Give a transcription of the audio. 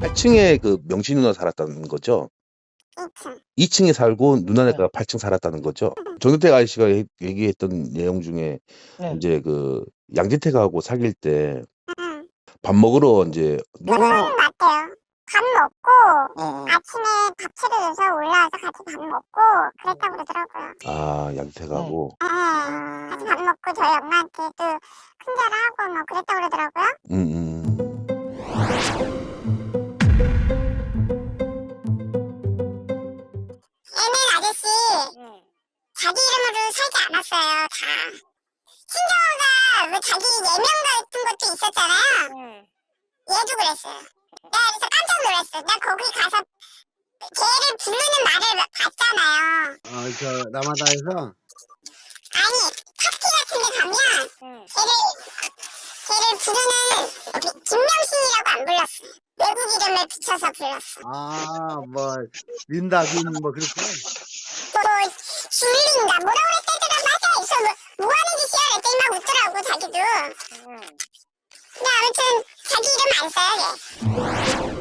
8층에 그 명신 누나 살았다는 거죠? 2층. 2층에 살고 누나네가 8층 살았다는 거죠? 정대택 아저씨가 얘- 얘기했던 내용 중에 네. 이제 그 양재택하고 사귈 때 밥 응. 먹으러 이제 그거는 맞대요. 밥 먹고 어. 아침에 밥 차려줘서 올라와서 같이 밥 먹고 그랬다고 그러더라고요. 아 양재택하고 예, 같이 밥 먹고 저희 엄마한테 도 큰절 하고 뭐 그랬다고 그러더라고요. 음, 음. 자기 이름으로 살지 않았어요. 다. 친정어가 뭐 자기 예명 같은 것도 있었잖아요. 얘도 그랬어요. 나 그래서 깜짝 놀랐어. 나 거기 가서 걔를 부르는 말을 봤잖아요. 아, 저 라마다에서 아니 파티 같은 데 가면 걔를 걔를 부르는 그 김명신이라고 안 불렀어. 외국 이름을 붙여서 불렀어. 아, 뭐 린다 린뭐 그렇게. 근데 아무튼 자기 이름 안 써요 걔.